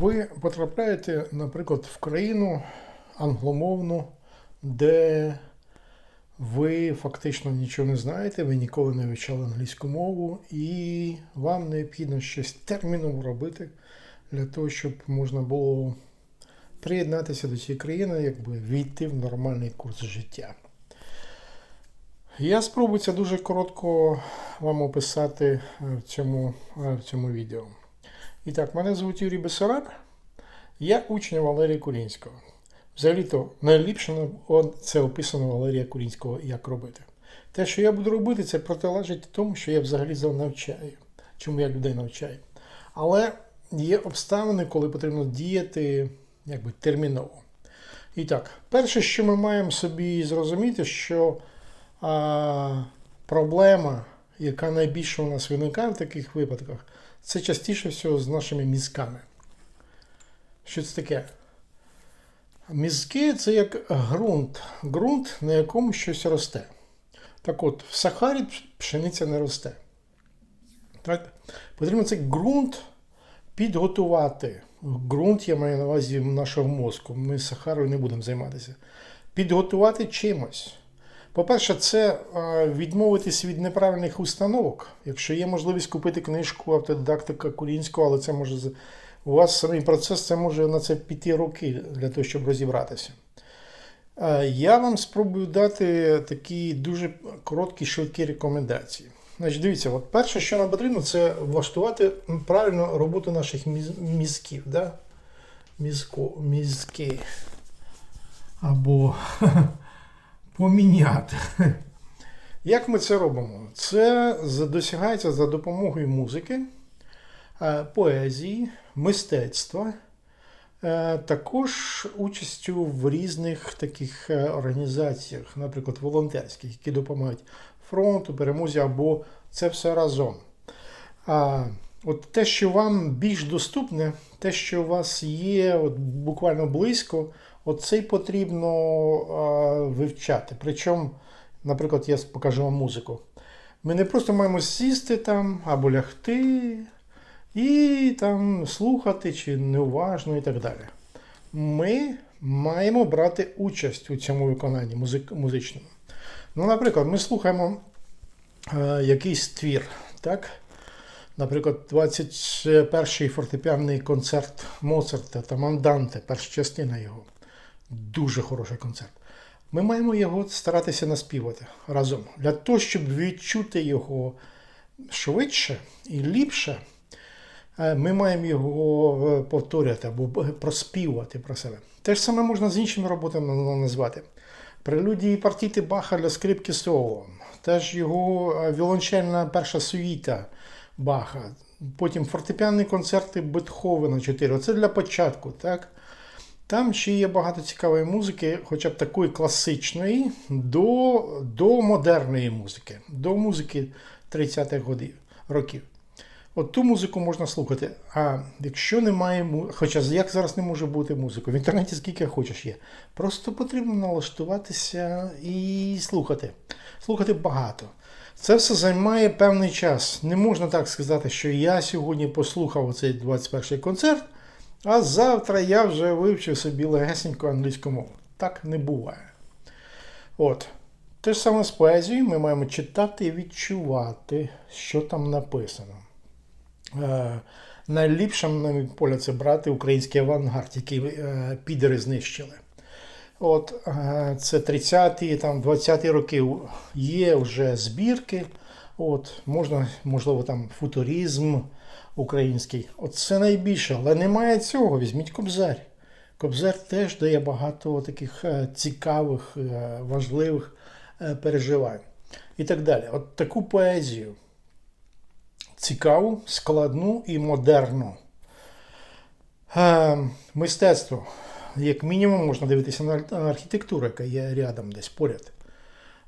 Ви потрапляєте, наприклад, в країну англомовну, де ви фактично нічого не знаєте, ви ніколи не вивчали англійську мову, і вам необхідно щось терміново робити для того, щоб можна було приєднатися до цієї країни, якби війти в нормальний курс життя. Я спробую це дуже коротко вам описати в цьому, е, в цьому відео. І так, мене звуть Юрій Бесараб, я учень Валерія Курінського. Взагалі-то найліпше це описано Валерія Курінського, як робити. Те, що я буду робити, це протилежить тому, що я взагалі навчаю, чому я людей навчаю. Але є обставини, коли потрібно діяти якби, терміново. І так, перше, що ми маємо собі зрозуміти, що а, проблема, яка найбільше у нас виникає в таких випадках, це частіше всього з нашими мізками. Що це таке? Мізки це як ґрунт, ґрунт, на якому щось росте. Так от, в Сахарі пшениця не росте. Так? Потрібно цей ґрунт підготувати. Ґрунт я маю на увазі нашого мозку. Ми Сахарою не будемо займатися. Підготувати чимось. По-перше, це е, відмовитись від неправильних установок. Якщо є можливість купити книжку автодидактика Курінського, але це може у вас самий процес, це може на це піти роки для того, щоб розібратися. Е, Я вам спробую дати такі дуже короткі, швидкі рекомендації. Значить, дивіться, от перше, що нам потрібно, це влаштувати правильно роботу наших мізків. Да? Мізко, мізки. Або поміняти. Як ми це робимо? Це досягається за допомогою музики, е, поезії, мистецтва, е, також участю в різних таких е, організаціях, наприклад, волонтерських, які допомагають фронту, перемозі або це все разом. От те, що вам більш доступне, те, що у вас є от, буквально близько, от це й потрібно вивчати. Причому, наприклад, я покажу вам музику. Ми не просто маємо сісти там або лягти і там слухати чи неуважно і так далі. Ми маємо брати участь у цьому виконанні музичному. Ну, наприклад, ми слухаємо е, якийсь твір, так? Наприклад, 21-й фортепіанний концерт Моцарта та Манданте, перша частина його. Дуже хороший концерт. Ми маємо його старатися наспівати разом. Для того, щоб відчути його швидше і ліпше, е, ми маємо його е, повторювати або проспівувати про себе. Те ж саме можна з іншими роботами назвати. Прелюдії партіти Баха для скрипки соло, теж його е, віолончельна перша сюїта Баха, потім фортепіанні концерти Бетховена 4. Це для початку, так? Там ще є багато цікавої музики, хоча б такої класичної, до, до модерної музики, до музики 30-х годів, років. От ту музику можна слухати. А якщо немає му- хоча як зараз не може бути музики, в інтернеті скільки хочеш є. Просто потрібно налаштуватися і слухати. Слухати багато. Це все займає певний час. Не можна так сказати, що я сьогодні послухав цей 21-й концерт, а завтра я вже вивчив собі легесеньку англійську мову. Так не буває. От. Те ж саме з поезією, ми маємо читати і відчувати, що там написано. Е, найліпшим, на мій погляд, це брати український авангард, який е, підери знищили. От, е, це 30-ті, там, 20-ті роки є вже збірки. От, можна, можливо, там футуризм український. От це найбільше, але немає цього. Візьміть Кобзар. Кобзар теж дає багато таких е, цікавих, е, важливих е, переживань. І так далі. От таку поезію цікаву, складну і модерну. Е, мистецтво. Як мінімум, можна дивитися на архітектуру, яка є рядом десь поряд.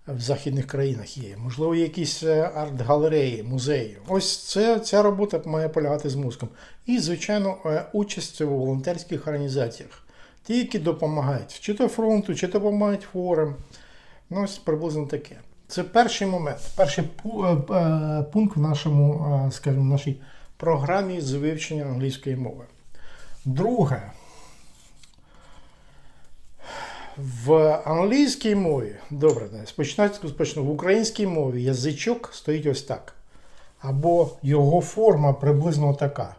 В західних країнах є. Можливо, якісь е, арт-галереї, музеї. Ось це, ця робота має полягати з мозком. І, звичайно, е, участь у волонтерських організаціях. Ті, які допомагають, чи то фронту, чи допомагають хворим. Ну, ось приблизно таке. Це перший момент, перший е, пункт в нашому, скажімо, нашій програмі з вивчення англійської мови. Друге. В англійській мові, добре, спочну, в українській мові язичок стоїть ось так. Або його форма приблизно така.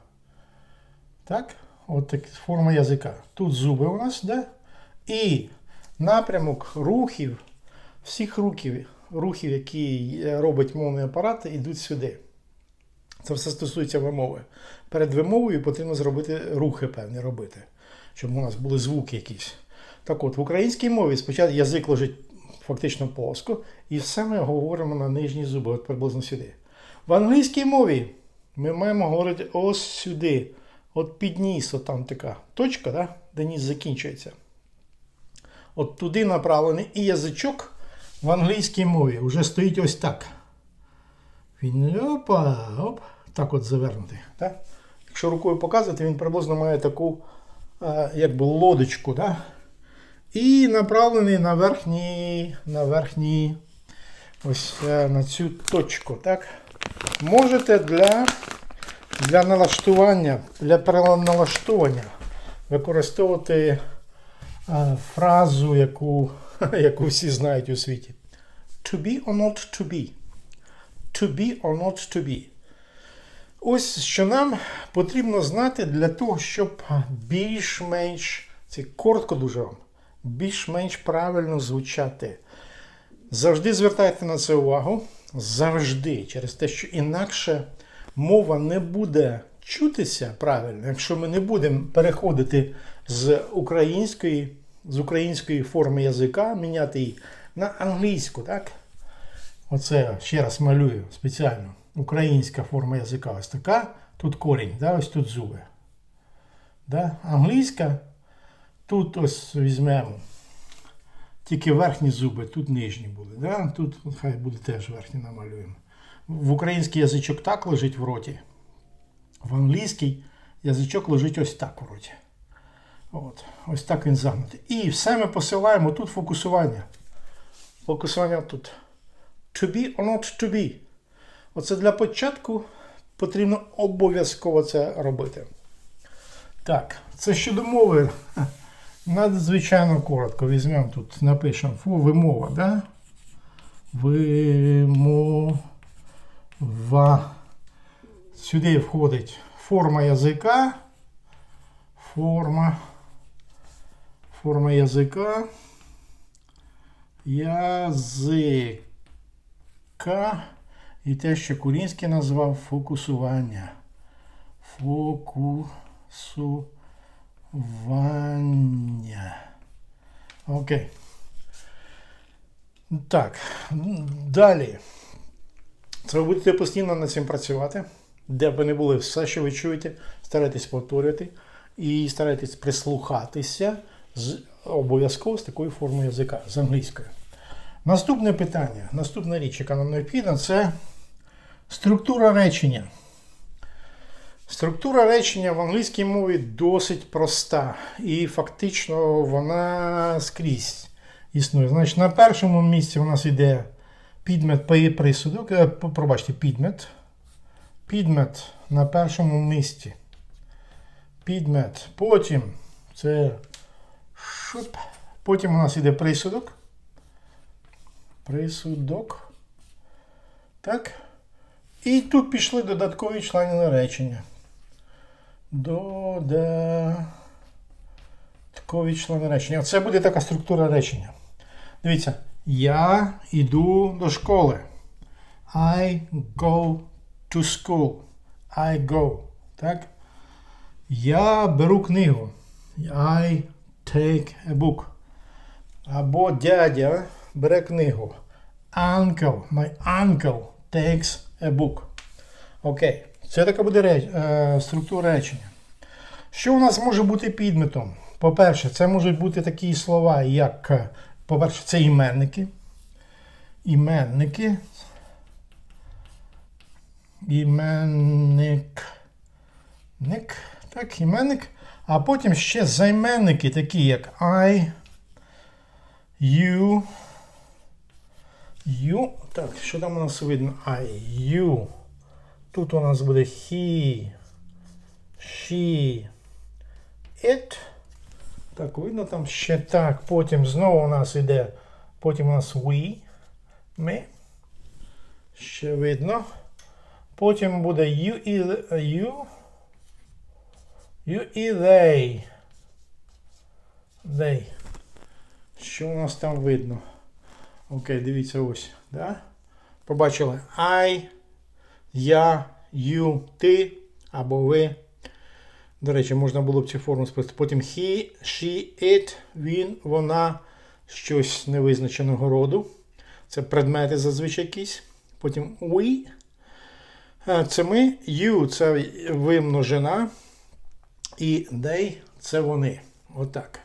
Так? От так, форма язика. Тут зуби у нас, да? І напрямок рухів, всіх рухів, рухів, які робить мовний апарат, йдуть сюди. Це все стосується вимови. Перед вимовою потрібно зробити рухи певні робити, щоб у нас були звуки якісь. Так от, в українській мові спочатку язик лежить фактично плоско, і все ми говоримо на нижні зуби, от приблизно сюди. В англійській мові ми маємо говорити ось сюди, от під ніс, от там така точка, да, де ніс закінчується. От туди направлений і язичок в англійській мові вже стоїть ось так. Він опа, оп, так от завернутий. Так? Якщо рукою показувати, він приблизно має таку е, якби лодочку. Да? І направлений на верхній, на верхній, ось е, на цю точку. Так? Можете для, для налаштування, для переналаштування використовувати е, фразу, яку, яку всі знають у світі. To be or not to be. To be or not to be. Ось що нам потрібно знати для того, щоб більш-менш, це коротко дуже вам, більш-менш правильно звучати. Завжди звертайте на це увагу. Завжди, через те, що інакше мова не буде чутися правильно, якщо ми не будемо переходити з української, з української форми язика, міняти її на англійську, так? Оце ще раз малюю спеціально. Українська форма язика ось така. Тут корінь, да, ось тут зуби. Да? Англійська, тут ось візьмемо. Тільки верхні зуби, тут нижні були. Да? Тут хай буде теж верхні намалюємо. В український язичок так лежить в роті. В англійський язичок лежить ось так у роті. От. Ось так він загнутий. І все ми посилаємо тут фокусування. Фокусування тут. To be or not to be. Оце для початку потрібно обов'язково це робити. Так, це щодо мови. Надзвичайно коротко візьмемо тут, напишемо фу, вимова, да? Вимова. Сюди входить форма язика. Форма. Форма язика. Язика. І те, що Кулінський назвав фокусування. Фокусування. Окей. Так. Далі. Це будете постійно над цим працювати. Де б ви не були, все, що ви чуєте, старайтесь повторювати і старайтесь прислухатися з обов'язково з такою формою язика, з англійською. Наступне питання, наступна річ, яка нам необхідна, це структура речення. Структура речення в англійській мові досить проста. І фактично вона скрізь існує. Значить, на першому місці у нас йде підмет присудок. е, Пробачте, підмет. Підмет на першому місці. Підмет. Потім це шуп. Потім у нас йде присудок. Присудок. Так. І тут пішли додаткові члени речення. Додаткові члени речення. Це буде така структура речення. Дивіться, я йду до школи. I go to school. I go. Так? Я беру книгу. I take a book. Або дядя бере книгу. Uncle. My uncle takes a book. Окей. Це така буде реч... е, структура речення. Що у нас може бути підметом? По-перше, це можуть бути такі слова, як, е, по-перше, це іменники. Іменники. Іменник. Ник. Так, іменник. А потім ще займенники, такі як I, you. You. Так, що там у нас видно? I, you. Тут у нас буде he, she, it. Так, видно там ще так. Потім знову у нас іде. Потім у нас we. Ми. Ще видно. Потім буде you і you. You і they. They. Що у нас там видно? Окей, дивіться ось. Да? Побачили I, я, you, ти або ви. До речі, можна було б цю форму спростити. Потім he, she, it, він, вона, щось невизначеного роду. Це предмети зазвичай якісь. Потім we. Е, Це ми. You це ви множина. І they це вони. Отак.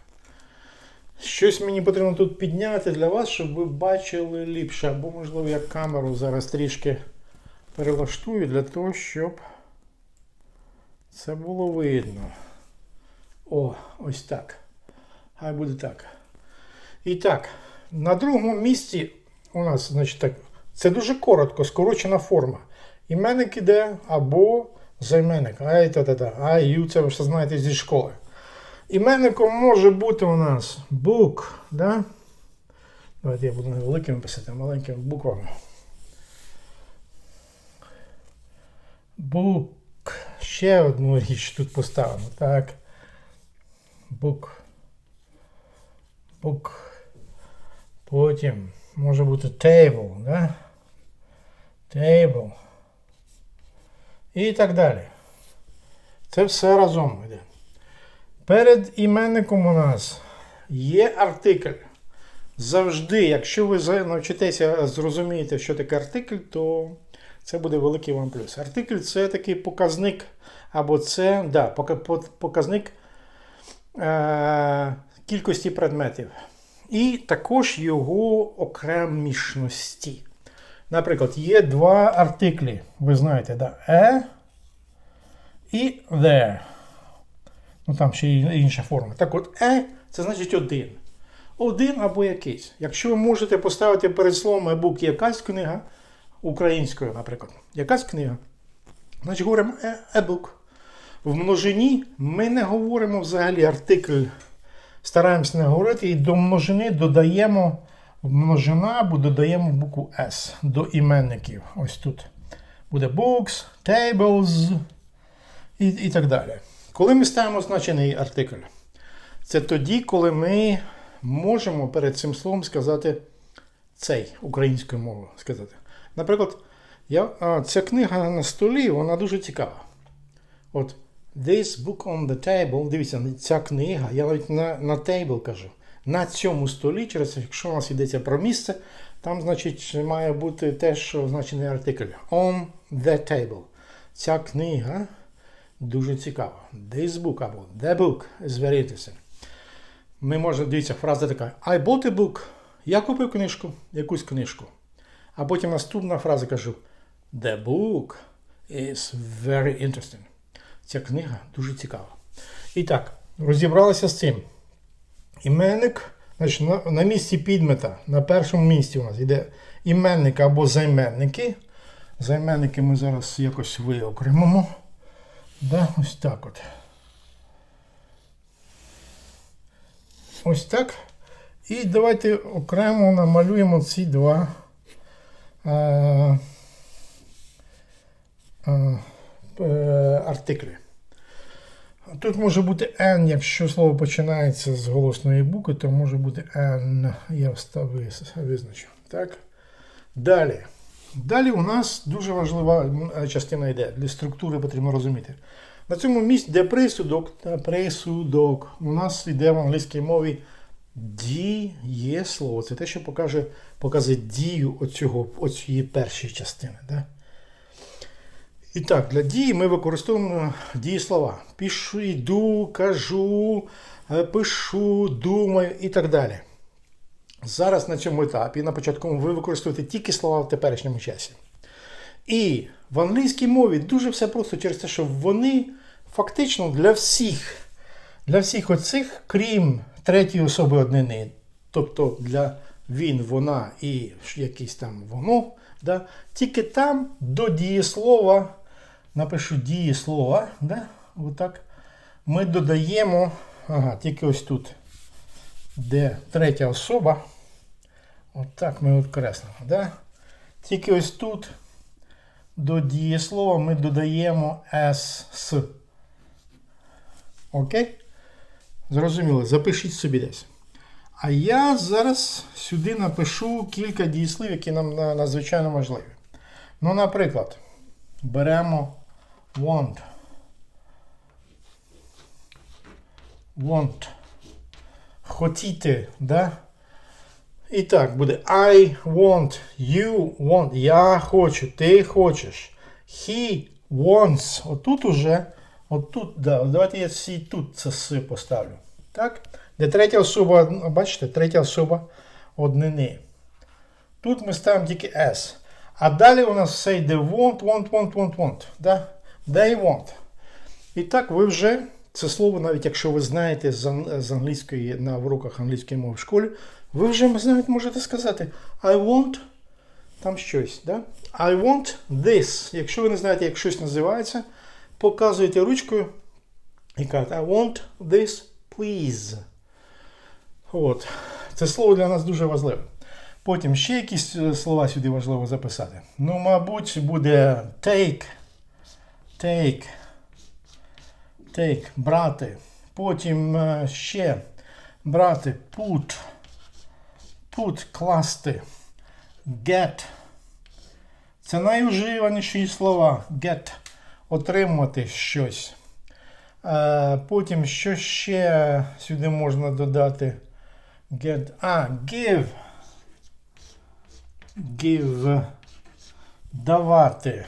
Щось мені потрібно тут підняти для вас, щоб ви бачили ліпше. Або, можливо, я камеру зараз трішки перелаштую для того, щоб це було видно. О, ось так. Хай буде так. І так, на другому місці у нас, значить так, це дуже коротко, скорочена форма. Іменник іде або займенник. Ай, та-та-та. Ай, ю, це ви ж знаєте зі школи. Іменником може бути у нас book, да? Давайте я буду не писати, а маленькими буквами. Book. Ще одну річ тут поставимо. Так. Book. Book. Потім може бути table, да? Table. І так далі. Це все разом йде. Перед іменником у нас є артикль. Завжди, якщо ви навчитеся зрозумієте, що таке артикль, то це буде великий вам плюс. Артикль це такий показник, або це да, показник е- кількості предметів. І також його окремішності. Наприклад, є два артиклі. Ви знаєте, да? е і there. Ну там ще інша форма. Так от, е це значить один. Один або якийсь. Якщо ви можете поставити перед словом e-book якась книга, українською, наприклад, якась книга, значить говоримо «е- e-book. В множині ми не говоримо взагалі артикль, стараємося не говорити, і до множини додаємо множина або додаємо букву S до іменників. Ось тут буде books, tables і, і так далі. Коли ми ставимо значений артикль, це тоді, коли ми можемо перед цим словом сказати цей українською мовою сказати. Наприклад, я, ця книга на столі, вона дуже цікава. От This book on the table, дивіться, ця книга, я навіть на, на table кажу. На цьому столі, через якщо у нас йдеться про місце, там, значить, має бути теж означений артикль. On the table. Ця книга дуже цікава. This book або the book is very interesting. Ми можемо, дивіться, фраза така: I bought a book. Я купив книжку, якусь книжку. А потім наступна фраза кажу: The book is very interesting. Ця книга дуже цікава. І так, розібралися з цим. Іменник, значить, на, на місці підмета, на першому місці у нас йде іменник або займенники. Займенники ми зараз якось виокремимо. Да, ось так от. Ось так. І давайте окремо намалюємо ці два е, е, е, артиклі. Тут може бути N, якщо слово починається з голосної букви, то може бути N. Я визначу. Так? Далі. Далі у нас дуже важлива частина йде. Для структури потрібно розуміти. На цьому місці, де присудок присудок, у нас йде в англійській мові дієслово. Це те, що покаже, показує дію оцього, оцієї першої частини. Да? І так, для дії ми використовуємо дієслова. Пишу, йду, кажу, е, пишу, думаю і так далі. Зараз на цьому етапі, на початку, ви використовуєте тільки слова в теперішньому часі. І в англійській мові дуже все просто через те, що вони фактично для всіх, для всіх оцих, крім третьої особи однини, тобто для він, вона і якийсь там воно, да, тільки там до дієслова, напишу дієслова, да, отак, ми додаємо, ага, тільки ось тут, де третя особа. От так ми окреслимо. Да? Тільки ось тут до дієслова ми додаємо с. Окей? Зрозуміло, запишіть собі десь. А я зараз сюди напишу кілька дієслів, які нам надзвичайно важливі. Ну, наприклад, беремо want. Want. Хотіти, да? І так, буде I want, you want, я хочу, ти хочеш. He wants. Отут уже, отут, да, давайте я всі тут це с поставлю. Так? Де третя особа, бачите, третя особа однини. Тут ми ставимо тільки S. А далі у нас все йде want, want, want, want, want. Да? They want. І так ви вже це слово, навіть якщо ви знаєте з англійської на уроках англійської мови в школі, ви вже навіть можете сказати I want там щось. Да? I want this. Якщо ви не знаєте, як щось називається, показуєте ручкою і кажете I want this, please. От. Це слово для нас дуже важливе. Потім ще якісь е, слова сюди важливо записати. Ну, мабуть, буде take. Take. Take. Брати. Потім е, ще брати. Put. Put. Класти. Get. Це найуживаніші слова. Get. Отримати щось. Е, Потім що ще сюди можна додати? Get. А, give. Give. Давати.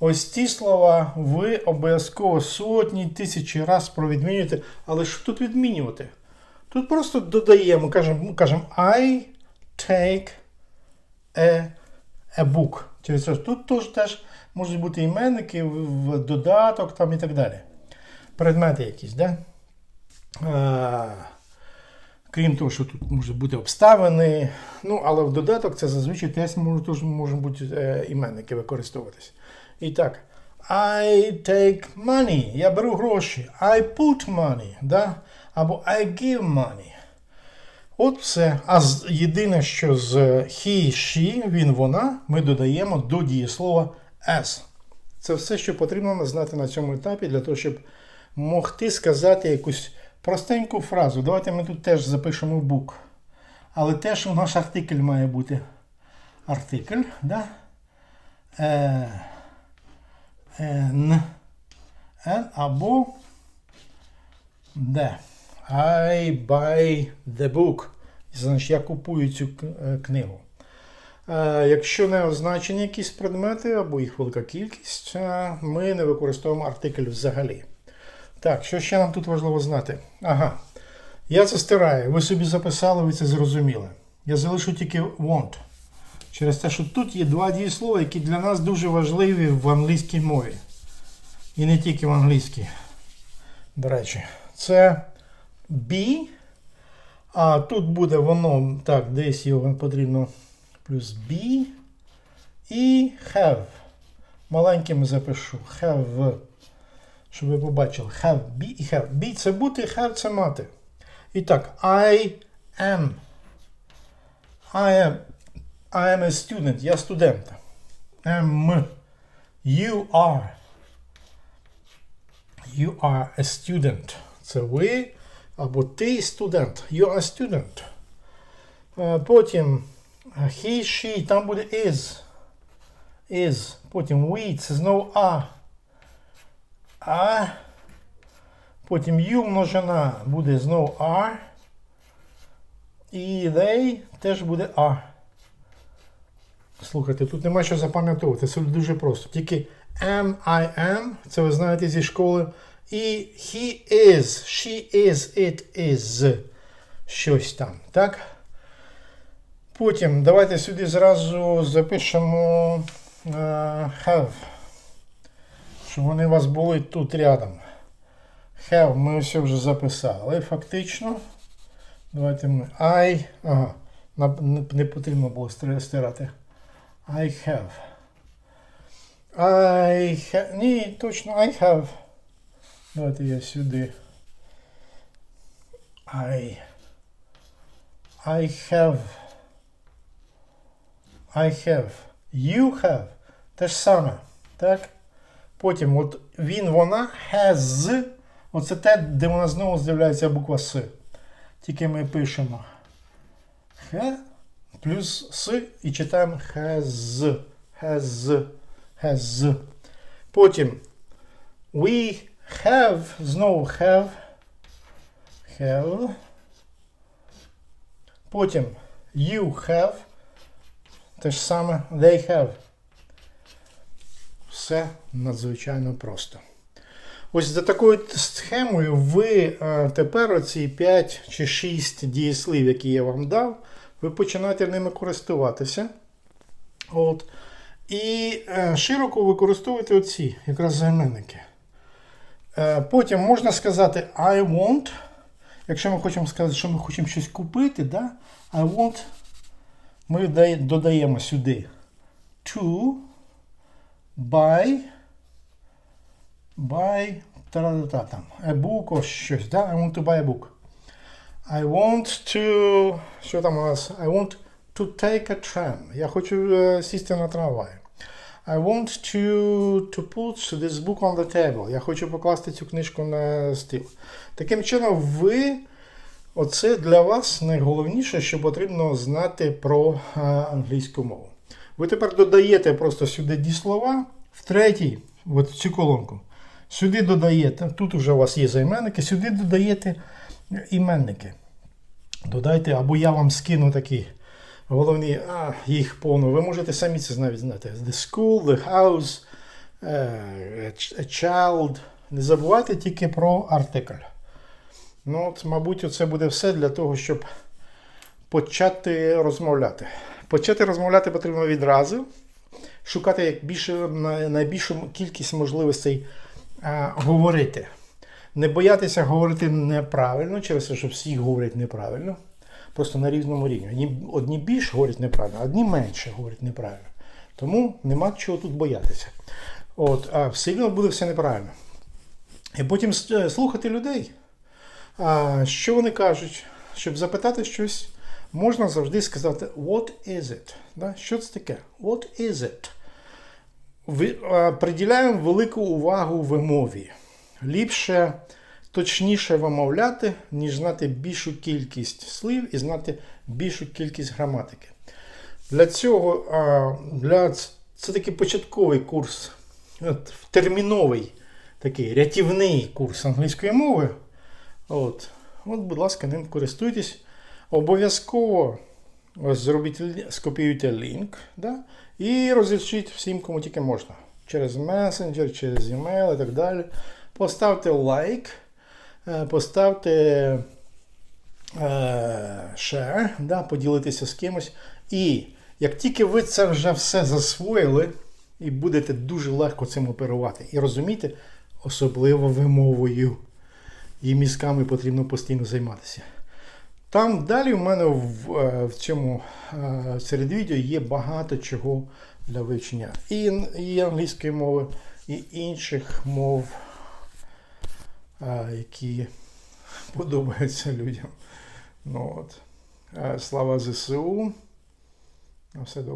Ось ці слова ви обов'язково сотні тисячі раз провідмінюєте. Але що тут відмінювати? Тут просто додаємо, кажемо, кажемо I take a, a book. Через це тут теж, теж можуть бути іменники, в, додаток там і так далі. Предмети якісь, да? А, крім того, що тут можуть бути обставини. Ну, але в додаток це зазвичай теж можуть, можуть бути е, іменники використовуватись. І так. I take money. Я беру гроші. I put money. Да? Або I give money. От все. А єдине, що з he, she, він, вона, ми додаємо до дієслова as. Це все, що потрібно знати на цьому етапі для того, щоб могти сказати якусь простеньку фразу. Давайте ми тут теж запишемо book. Але теж у наш артикль має бути артикль. Да? Е, N, N або де. I buy the book. Значить, я купую цю е, книгу. Е, Якщо не означені якісь предмети або їх велика кількість, е, ми не використовуємо артикль взагалі. Так, що ще нам тут важливо знати? Ага. Я це стираю. Ви собі записали, ви це зрозуміли. Я залишу тільки want. Через те, що тут є два дієслова, які для нас дуже важливі в англійській мові. І не тільки в англійській. До речі, це be. А тут буде воно, так, десь його потрібно плюс be і have. Маленьким запишу. Have. Щоб ви побачили. Have, be і have. Be це бути, have це мати. І так, I am. I am. I am a student. Я студент. Am. You are. You are a student. Це ви або ти студент. You are a student. Е, Потім е, he, she, там буде is. Is. Потім we, це знову a. А. Потім you множина буде знову are. І they теж буде are. Слухайте, тут нема що запам'ятовувати. Це дуже просто. Тільки am, I am, це ви знаєте зі школи. І he is, she is, it is. Щось там, так? Потім давайте сюди зразу запишемо е, have. Щоб вони у вас були тут рядом. Have ми все вже записали. Фактично. Давайте ми. I. Ага. Не потрібно було стирати. I have. I have. Ні, точно, I have. Давайте я сюди. I. I have. I have. You have. Те ж саме. Так? Потім от він, вона, has. Оце те, де вона знову з'являється буква С. Тільки ми пишемо Х плюс С і читаємо has. Has. Has. Потім we have, знову have. Have. Потім you have. Те ж саме they have. Все надзвичайно просто. Ось за такою схемою ви е, тепер оці 5 чи 6 дієслів, які я вам дав, ви починаєте ними користуватися. От. І е, широко використовуєте оці якраз займенники. Е, потім можна сказати I want. Якщо ми хочемо сказати, що ми хочемо щось купити, да? I want, ми додаємо сюди to buy buy та-та-та там, a book or щось, да? I want to buy a book. I want to. Що там у нас? I want to take a tram. Я хочу е, сісти на трамвай. I want to, to put this book on the table. Я хочу покласти цю книжку на стіл. Таким чином, ви. Оце для вас найголовніше, що потрібно знати про е, англійську мову. Ви тепер додаєте просто сюди дієслова в третій, от в цю колонку. Сюди додаєте, тут вже у вас є займенники, сюди додаєте іменники. Додайте, або я вам скину такі головні, а, їх повно. Ви можете самі це навіть знати. The school, the house, е, a child. Не забувайте тільки про артикль. Ну, от, мабуть, це буде все для того, щоб почати розмовляти. Почати розмовляти потрібно відразу, шукати як більше, найбільшу кількість можливостей а, говорити. Не боятися говорити неправильно, через те, що всі говорять неправильно. Просто на різному рівні. Одні, більше говорять неправильно, одні менше говорять неправильно. Тому нема чого тут боятися. От, а все одно буде все неправильно. І потім е, слухати людей. Що вони кажуть? Щоб запитати щось, можна завжди сказати What is it? Да? Що це таке? What is it? Приділяємо велику увагу вимові. Ліпше, точніше вимовляти, ніж знати більшу кількість слів і знати більшу кількість граматики. Для цього для, це такий початковий курс, терміновий, такий рятівний курс англійської мови. От, от, будь ласка, ним користуйтесь. Обов'язково зробіть, скопіюйте лінк да? і розішліть всім, кому тільки можна. Через месенджер, через емейл і так далі. Поставте лайк, поставте е, share, да? поділитися з кимось. І як тільки ви це вже все засвоїли, і будете дуже легко цим оперувати і розуміти, особливо вимовою і мізками потрібно постійно займатися. Там далі в мене в, е, в цьому е, серед відео є багато чого для вивчення і, і англійської мови, і інших мов, е, які подобаються людям. Ну, от. Слава ЗСУ. На все добре.